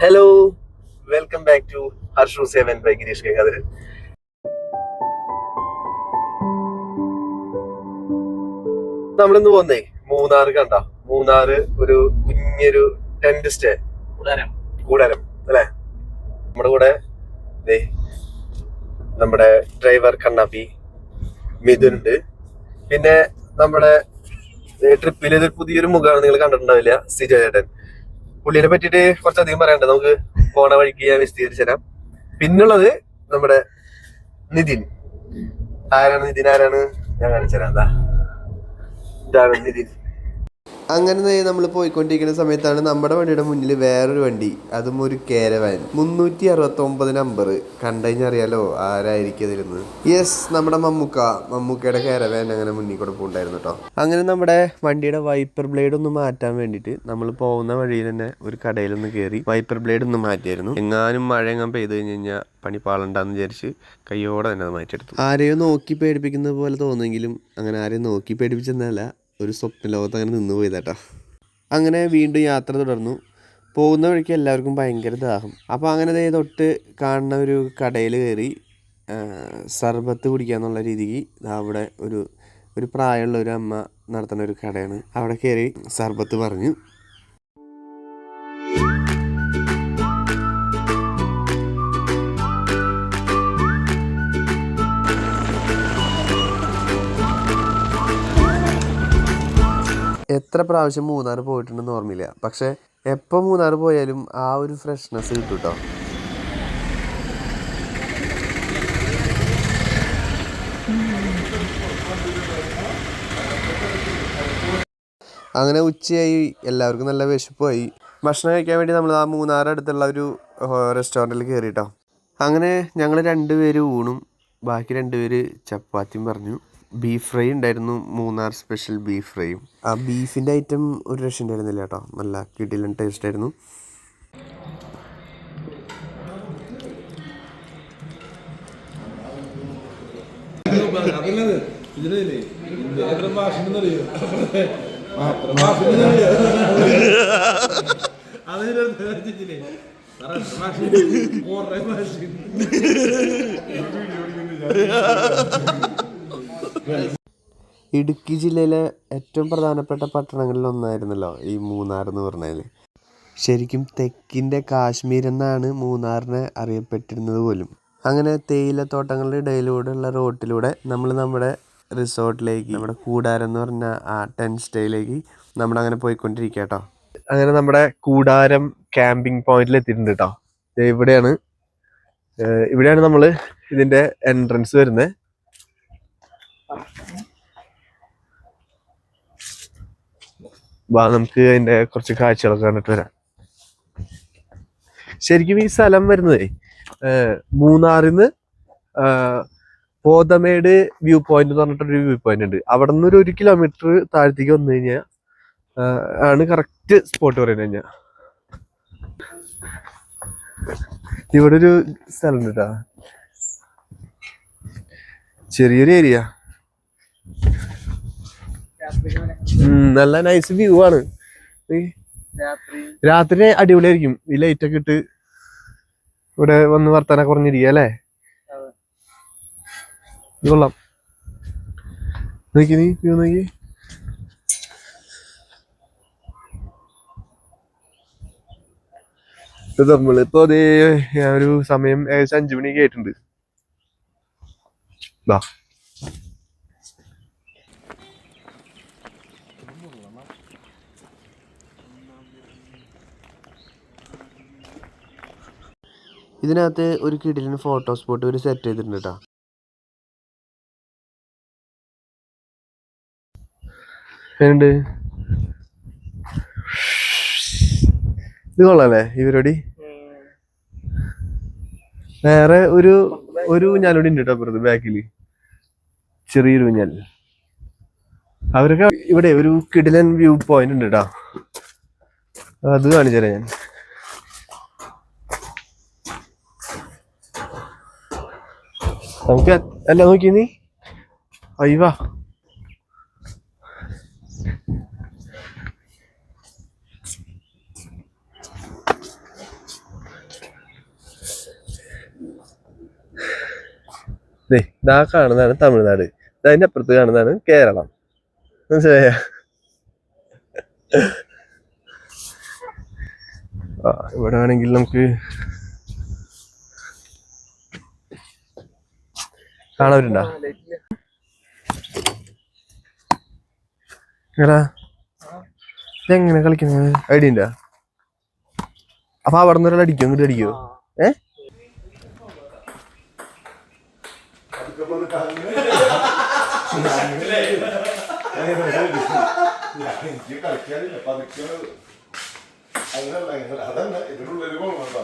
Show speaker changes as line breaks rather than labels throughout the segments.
Hello welcome back to Harshu seven by Girish Gangadharan നമ്മളിന്ന് പോന്നേ മൂന്നാറ് കണ്ട? മൂന്നാറ് ഒരു കുഞ്ഞൊരു ടെന്റ് സ്റ്റേ
കൂടാരം.
കൂടാരം അല്ലെ? നമ്മുടെ കൂടെ നമ്മുടെ ഡ്രൈവർ കണ്ണാപ്പി മിഥുൻ ഉണ്ട്. പിന്നെ നമ്മുടെ ട്രിപ്പിൽ പുതിയൊരു മുഖമാണ് നിങ്ങൾ കണ്ടിട്ടുണ്ടാവില്ല സിജോ ചേട്ടൻ. പുള്ളിനെ പറ്റിയിട്ട് കുറച്ചധികം പറയണ്ട നമുക്ക് പോണ വഴിക്ക് ഞാൻ വിശദീകരിച്ചു തരാം പിന്നുള്ളത് നമ്മുടെ നിതിൻ. ആരാണ് നിതിൻ? ആരാണ്? ഞാൻ കാണിച്ചു തരാം എന്താ ഇതാണ് നിതിൻ. അങ്ങനെ നമ്മൾ പോയിക്കൊണ്ടിരിക്കുന്ന സമയത്താണ് നമ്മുടെ വണ്ടിയുടെ മുന്നിൽ വേറൊരു വണ്ടി. അതും ഒരു കേരവാൻ മുന്നൂറ്റി അറുപത്തി ഒമ്പത് നമ്പർ കണ്ടുകഴിഞ്ഞറിയാലോ ആരായിരിക്കും അതിലിന്ന് യെസ് നമ്മുടെ മമ്മൂക്ക. മമ്മൂക്കയുടെ കേരവാൻ അങ്ങനെ മുന്നിൽ കൂടെ പോകണ്ടായിരുന്നു കേട്ടോ അങ്ങനെ നമ്മുടെ വണ്ടിയുടെ വൈപ്പർ ബ്ലേഡ് ഒന്ന് മാറ്റാൻ വേണ്ടിയിട്ട് നമ്മൾ പോകുന്ന വഴിയിൽ തന്നെ ഒരു കടയിലൊന്ന് കയറി വൈപ്പർ ബ്ലേഡ് ഒന്ന് മാറ്റിയായിരുന്നു. എങ്ങാനും മഴ എങ്ങാൻ പെയ്ത് കഴിഞ്ഞ് കഴിഞ്ഞാൽ പണി പാളണ്ടാന്ന് വിചാരിച്ച് കയ്യോടെ തന്നെ അത് മാറ്റിയെടുത്തു. ആരെയോ നോക്കി പേടിപ്പിക്കുന്ന പോലെ തോന്നുമെങ്കിലും അങ്ങനെ ആരെയും നോക്കി പേടിപ്പിച്ചെന്നല്ല. ഒരു സ്വപ്ന ലോകത്ത് അങ്ങനെ നിന്ന് പോയതാട്ടാ. അങ്ങനെ വീണ്ടും യാത്ര തുടർന്നു. പോകുന്ന വഴിക്ക് എല്ലാവർക്കും ഭയങ്കര ദാഹം. അപ്പോൾ അങ്ങനെ ദേ തൊട്ട് കാണുന്ന ഒരു കടയിൽ കയറി സർബത്ത് കുടിക്കാന്നുള്ള രീതിക്ക് അവിടെ ഒരു ഒരു പ്രായമുള്ള ഒരു അമ്മ നടത്തുന്ന ഒരു കടയാണ്. അവിടെ കയറി സർബത്ത് പറഞ്ഞു. എത്ര പ്രാവശ്യം മൂന്നാർ പോയിട്ടുണ്ടെന്ന് ഓർമ്മയില്ല. പക്ഷെ എപ്പോൾ മൂന്നാർ പോയാലും ആ ഒരു ഫ്രഷ്നെസ് കിട്ടും കേട്ടോ അങ്ങനെ ഉച്ചയായി. എല്ലാവർക്കും നല്ല വിശപ്പായി. ഭക്ഷണം കഴിക്കാൻ വേണ്ടി നമ്മൾ ആ മൂന്നാർ അടുത്തുള്ള ഒരു റെസ്റ്റോറന്റിൽ കയറി കേട്ടോ അങ്ങനെ ഞങ്ങൾ രണ്ടുപേര് ഊണും ബാക്കി രണ്ടുപേര് ചപ്പാത്തിയും പറഞ്ഞു. ബീഫ് ഫ്രൈ ഉണ്ടായിരുന്നു മൂന്നാർ സ്പെഷ്യൽ ബീഫ് ഫ്രൈയും ആ ബീഫിന്റെ ഐറ്റം ഒരു രക്ഷ ഉണ്ടായിരുന്നില്ല കേട്ടോ നല്ല കിടിലൻ ടേസ്റ്റ് ആയിരുന്നു
അതല്ലത് ഇതിലേ എത്ര ഭാഷണെന്നറിയോ അതിനെ
ഇടുക്കി ജില്ലയിലെ ഏറ്റവും പ്രധാനപ്പെട്ട പട്ടണങ്ങളിൽ ഒന്നായിരുന്നല്ലോ ഈ മൂന്നാർ എന്ന് പറഞ്ഞാൽ ശരിക്കും തെക്കിന്റെ കാശ്മീർ എന്നാണ് മൂന്നാറിനെ അറിയപ്പെട്ടിരുന്നത് പോലും. അങ്ങനെ തേയിലത്തോട്ടങ്ങളുടെ ഇടയിലൂടെയുള്ള റോട്ടിലൂടെ നമ്മൾ നമ്മുടെ റിസോർട്ടിലേക്ക് നമ്മുടെ കൂടാരം എന്ന് പറഞ്ഞ ആ ടെൻ സ്റ്റേയിലേക്ക് നമ്മൾ അങ്ങനെ പോയിക്കൊണ്ടിരിക്കുക കേട്ടോ. അങ്ങനെ നമ്മുടെ കൂടാരം ക്യാമ്പിംഗ് പോയിന്റിൽ എത്തിയിട്ടുണ്ട് കേട്ടോ. ഇവിടെയാണ് ഇവിടെയാണ് നമ്മൾ ഇതിന്റെ എൻട്രൻസ് വരുന്നത്. വാ നമുക്ക് അതിന്റെ കുറച്ച് കാഴ്ചകളൊക്കെ കണ്ടിട്ട് വരാം. ശരിക്കും ഈ സ്ഥലം വരുന്നതേ മൂന്നാറിന്ന് പോതമേട് വ്യൂ പോയിന്റ് എന്ന് പറഞ്ഞിട്ടൊരു വ്യൂ പോയിന്റ് ഉണ്ട്. അവിടെ നിന്ന് ഒരു കിലോമീറ്റർ താഴത്തേക്ക് വന്നു കഴിഞ്ഞാൽ ആണ് കറക്റ്റ് സ്പോട്ട് പറയുന്നത് കഴിഞ്ഞാൽ ഇവിടെ ഒരു സ്ഥലം ഉണ്ട് കേട്ടോ ചെറിയൊരു ഏരിയ നല്ല നൈസ് വ്യൂ ആണ്. രാത്രി. അടിപൊളിയായിരിക്കും. ഈ ലൈറ്റ് ഒക്കെ ഇട്ട് ഇവിടെ വന്ന് വർത്താനൊക്കെ പറഞ്ഞിരിക്കുക അല്ലേ? കൊള്ളാം. നോക്കി നീ വ്യൂ നോക്കി. നമ്മളിപ്പോ അതേ ഒരു സമയം ഏകദേശം അഞ്ചു മണിയൊക്കെ ആയിട്ടുണ്ട്. ഇതിനകത്ത് ഒരു കിടിലിന് ഫോട്ടോ സ്പോട്ട് ഒരു സെറ്റ് ചെയ്തിട്ടുണ്ട് കേട്ടോ ഇത് കൊള്ളാല്ലേ പരിപാടി വേറെ ഒരു ഒരു ഊഞ്ഞാലോടി ഉണ്ട് കേട്ടോ അപ്പുറത്ത് ബാക്കിൽ. ചെറിയൊരു ഊഞ്ഞാൽ. അവരൊക്കെ ഇവിടെ ഒരു കിടിലൻ വ്യൂ പോയിന്റ് ഉണ്ട് കേട്ടോ അത് കാണിച്ചു തരാം ഞാൻ. നമുക്ക് അല്ല നോക്കി നീ അയ്യവാ കാണുന്നതാണ് തമിഴ്നാട്. അതിന്റെ അപ്പുറത്ത് കാണുന്നതാണ് കേരളം. മനസ്സിലായ? ഇവിടെ ആണെങ്കിൽ നമുക്ക് കാണാറുണ്ടോ? എടാ ഇതെങ്ങനെ കളിക്കുന്നത് ഐഡിയ ഉണ്ടോ? അപ്പൊ അവിടെ നിന്ന് ഒരാൾ അടിക്കോ? ഇങ്ങോട്ട് അടിക്കോ? ഏ?
എനിക്ക് കളിക്കാനില്ല. പതുക്കെ. അങ്ങനല്ല അങ്ങനെ അതല്ല ഇതിനുള്ളിൽ കൊള്ളണ്ട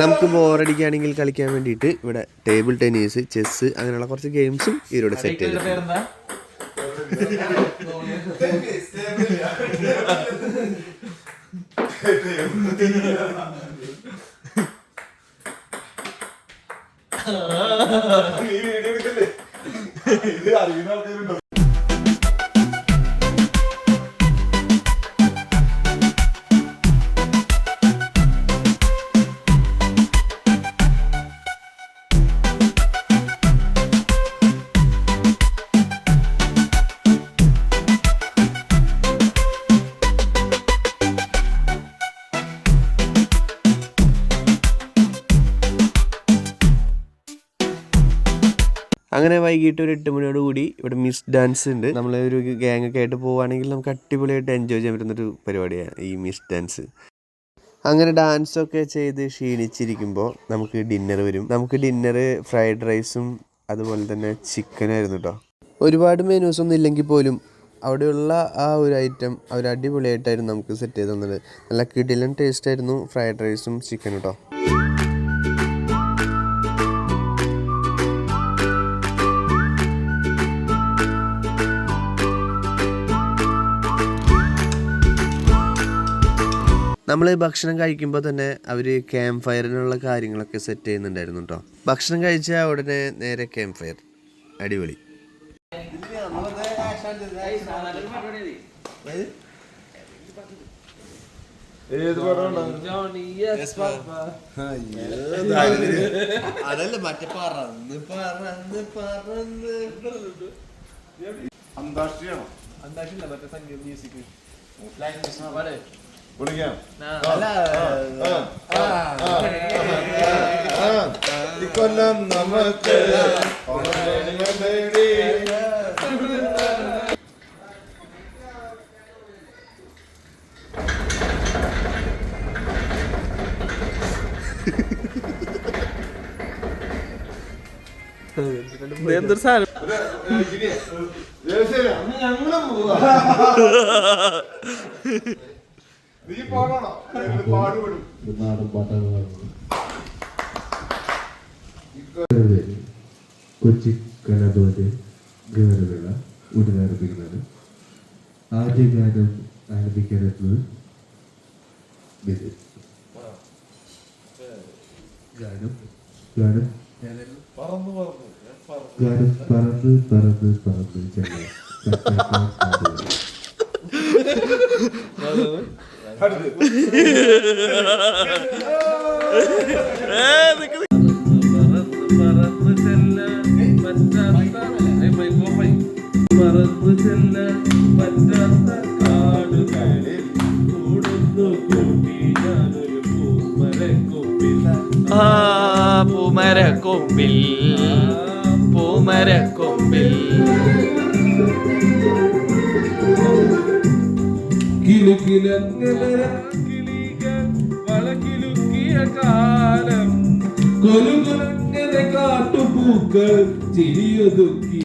നമുക്ക് ബോറടിക്കുകയാണെങ്കിൽ കളിക്കാൻ വേണ്ടിയിട്ട് ഇവിടെ ടേബിൾ ടെന്നീസ് ചെസ് അങ്ങനെയുള്ള കുറച്ച് ഗെയിംസും ഇവരോട് സെറ്റ് ചെയ്തിട്ടുണ്ട്.
ഈ വീഡിയോ എടുക്കല്ലേ ഇത് അറിയുന്ന ആൾക്കാരുണ്ടോ?
അങ്ങനെ വൈകിട്ട് ഒരു എട്ട് മണിയോട് കൂടി ഇവിടെ മിസ് ഡാൻസ് ഉണ്ട്. നമ്മൾ ഒരു ഗ്യാങ് ഒക്കെ ആയിട്ട് പോവുകയാണെങ്കിൽ നമുക്ക് അടിപൊളിയായിട്ട് എൻജോയ് ചെയ്യാൻ പറ്റുന്നൊരു പരിപാടിയാണ് ഈ മിസ് ഡാൻസ് അങ്ങനെ ഡാൻസ് ഒക്കെ ചെയ്ത് ക്ഷീണിച്ചിരിക്കുമ്പോൾ നമുക്ക് ഡിന്നർ വരും. നമുക്ക് ഡിന്നർ ഫ്രൈഡ് റൈസും അതുപോലെ തന്നെ ചിക്കനായിരുന്നു കേട്ടോ ഒരുപാട് മെനൂസ് ഒന്നും ഇല്ലെങ്കിൽ പോലും അവിടെയുള്ള ആ ഒരു ഐറ്റം അവർ അടിപൊളിയായിട്ടായിരുന്നു നമുക്ക് സെറ്റ് ചെയ്ത് തന്നത്. നല്ല കിടിലൻ ടേസ്റ്റ് ആയിരുന്നു ഫ്രൈഡ് റൈസും ചിക്കനും കേട്ടോ നമ്മൾ ഭക്ഷണം കഴിക്കുമ്പോൾ തന്നെ അവർ ക്യാമ്പ് ഫയറിനുള്ള കാര്യങ്ങളൊക്കെ സെറ്റ് ചെയ്യുന്നുണ്ടായിരുന്നു കേട്ടോ ഭക്ഷണം കഴിച്ച ഉടനെ നേരെ ക്യാമ്പ് ഫയർ അടിപൊളി. അതല്ല മറ്റേ പറന്ന് പറന്ന് പറന്ന്.
അന്താക്ഷരിയാണോ വിളിക്കാം. ഇക്കൊല്ലം നമുക്ക് ഓണങ്ങൾ നേടി. ഞങ്ങളും
കൊച്ചി കലാഭവന്റെ ഗാനമേള ഉടൻ ആരംഭിക്കുന്നത് ആദ്യ ഗാനം ആരംഭിക്കാനെത്തുന്നത്. ഗാനം ഗാനം
പറന്ന് പറന്ന് പറന്നു
പറന്ന് പറന്ന് പറന്ന്
ചെല്ലാൻ പറ്റാത്ത കാടുകളിൽ കൂടുന്നു പൂമരക്കൊമ്പിൽ
ആ പൂമരക്കൊമ്പിൽ. പൂമരക്കൊമ്പിൽ.
കിലുകിലങ്ങലരാക്കിളികൾ വളകിലുക്കിയ കാലം കൊലുകുലങ്ങനെ കാട്ടുപൂക്കൾ ചിരിയൊതുക്കി.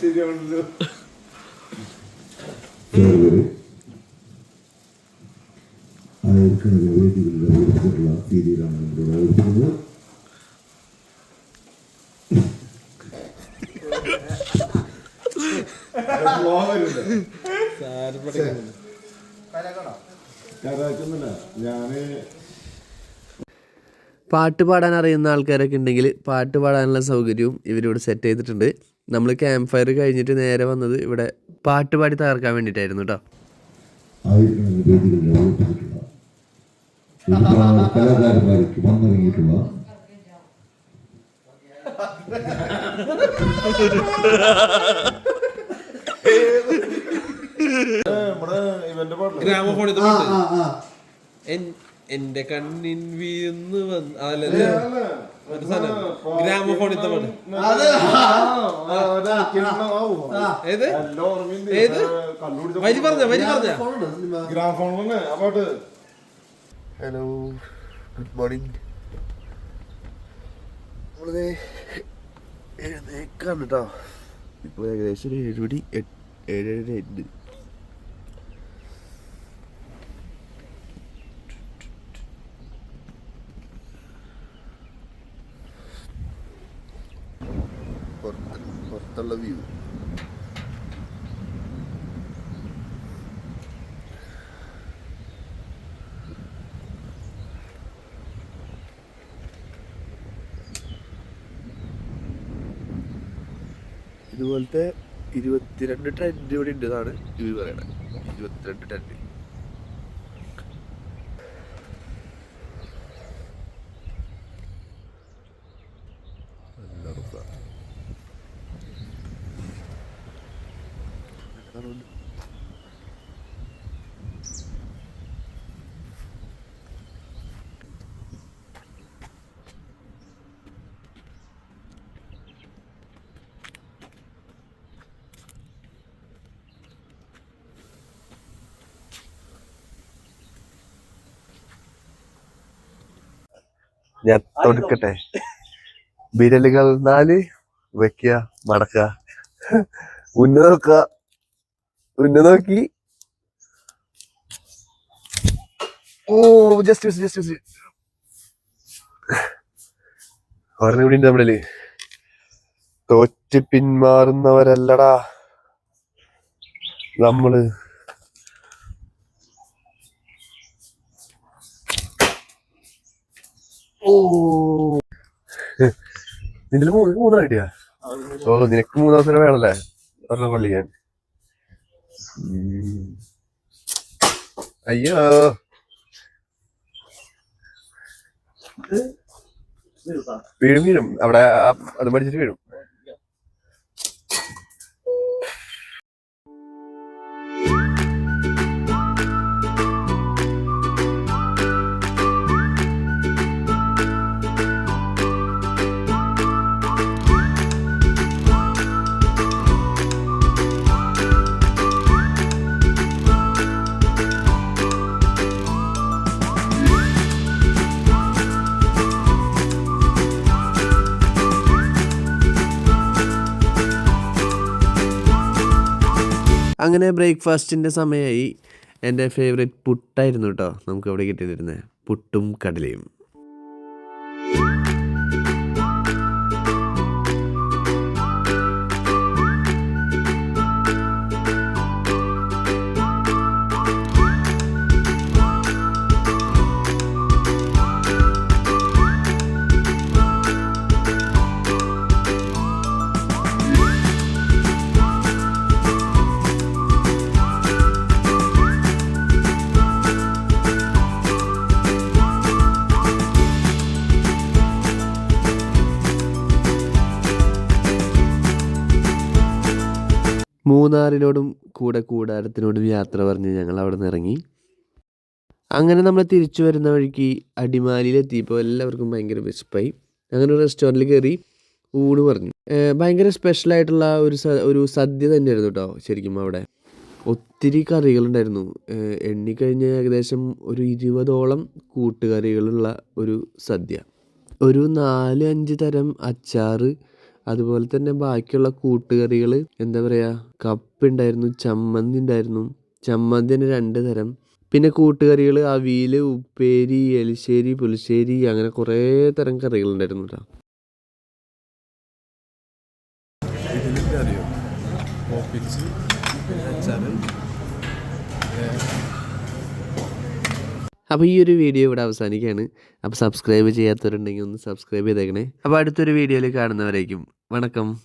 ശരിയാണല്ലോ
ആയിരക്കണക്കിന് വേദികളിൽ അവതരിച്ചിട്ടുള്ള രീതിയിലാണ് സാർ അവതരിപ്പിക്കുന്നത്
ഞാൻ
പാട്ട് പാടാൻ അറിയുന്ന ആൾക്കാരൊക്കെ ഉണ്ടെങ്കിൽ പാട്ട് പാടാനുള്ള സൗകര്യവും ഇവരിവിടെ സെറ്റ് ചെയ്തിട്ടുണ്ട്. നമ്മൾ ക്യാമ്പ് ഫയർ കഴിഞ്ഞിട്ട് നേരെ വന്നത് ഇവിടെ പാട്ട് പാടി തകർക്കാൻ വേണ്ടിയിട്ടായിരുന്നു കേട്ടോ
കലാകാരന്മാർക്ക് വന്നിറങ്ങിയിട്ടുള്ള
എൻ- എന്റെ കണ്ണിൻ വീന്ന് വന്ന് അതല്ലേ? ഗ്രാമഫോണിത്തെ പാട്ട് ഏത്? ഏത്? വരി പറഞ്ഞ വരി പറഞ്ഞ.
ഹലോ ഗുഡ് മോർണിംഗ് നമ്മളിത് എഴുന്നേക്കാണ് കേട്ടോ ഇപ്പോൾ ഏകദേശം ഒരു ഏഴ് മണി എട്ട് ഏഴ് ഉണ്ട് ഇതുപോലത്തെ ഇരുപത്തിരണ്ട് ടെന്റ് ഇവിടെ ഉണ്ട് എന്നാണ് ഇവർ പറയണത്. ഇരുപത്തിരണ്ട് ടെന്റ് ഞാൻ തൊടുക്കട്ടെ. വിരലുകൾ നാല് വെക്കുക മടക്കുക. ഉന്ന നോക്ക ഉന്ന നോക്കി. ഓ ജസ്റ്റ് ജസ്റ്റ് ജസ്റ്റ് ഒരെണ്ണം കൂടി ഉണ്ട് തോറ്റ് പിന്മാറുന്നവരല്ലടാ. നമ്മൾ ഓ. നിനക്ക് മൂന്നാം വേണല്ലേ? ഒരെണ്ണം കൊള്ളിക്കാൻ. അയ്യോ. വീഴും വീഴും. അവിടെ അത് പഠിച്ചിട്ട് വീഴും.
അങ്ങനെ ബ്രേക്ക്ഫാസ്റ്റിന്റെ സമയമായി എന്റെ ഫേവറേറ്റ് പുട്ടായിരുന്നു കേട്ടോ നമുക്ക് അവിടെ കിട്ടിയിരുന്നത്? പുട്ടും കടലയും. മൂന്നാറിനോടും കൂടെ കൂടാരത്തിനോടും യാത്ര പറഞ്ഞ് ഞങ്ങൾ അവിടെ നിന്ന് ഇറങ്ങി. അങ്ങനെ നമ്മൾ തിരിച്ചു വരുന്ന വഴിക്ക് അടിമാലിയിലെത്തിയപ്പോൾ എല്ലാവർക്കും ഭയങ്കര വിശപ്പായി. അങ്ങനെ ഒരു റെസ്റ്റോറന്റിൽ കയറി ഊണ് പറഞ്ഞു. ഭയങ്കര സ്പെഷ്യലായിട്ടുള്ള ഒരു സ- ഒരു സദ്യ തന്നെയായിരുന്നു കേട്ടോ ശരിക്കും അവിടെ. ഒത്തിരി കറികളുണ്ടായിരുന്നു. എണ്ണിക്കഴിഞ്ഞ് ഏകദേശം ഒരു ഇരുപതോളം കൂട്ടുകറികളുള്ള ഒരു സദ്യ. ഒരു നാല് അഞ്ച് തരം അച്ചാറ് അതുപോലെ തന്നെ ബാക്കിയുള്ള കൂട്ടുകറികൾ എന്താ പറയുക കപ്പ ഉണ്ടായിരുന്നു ചമ്മന്തി ഉണ്ടായിരുന്നു. ചമ്മന്തി തന്നെ രണ്ട് തരം. പിന്നെ കൂട്ടുകറികൾ അവിയൽ ഉപ്പേരി എലിശ്ശേരി പുളിശ്ശേരി അങ്ങനെ കുറേ തരം
കറികൾ ഉണ്ടായിരുന്നു കേട്ടോ.
അപ്പോൾ ഈ ഒരു വീഡിയോ ഇവിടെ അവസാനിക്കുകയാണ്. അപ്പോൾ സബ്സ്ക്രൈബ് ചെയ്യാത്തവരുണ്ടെങ്കിൽ ഒന്ന് സബ്സ്ക്രൈബ് ചെയ്തേക്കണേ. അപ്പോൾ അടുത്തൊരു വീഡിയോയിൽ കാണുന്നവരേക്കും. വണക്കം.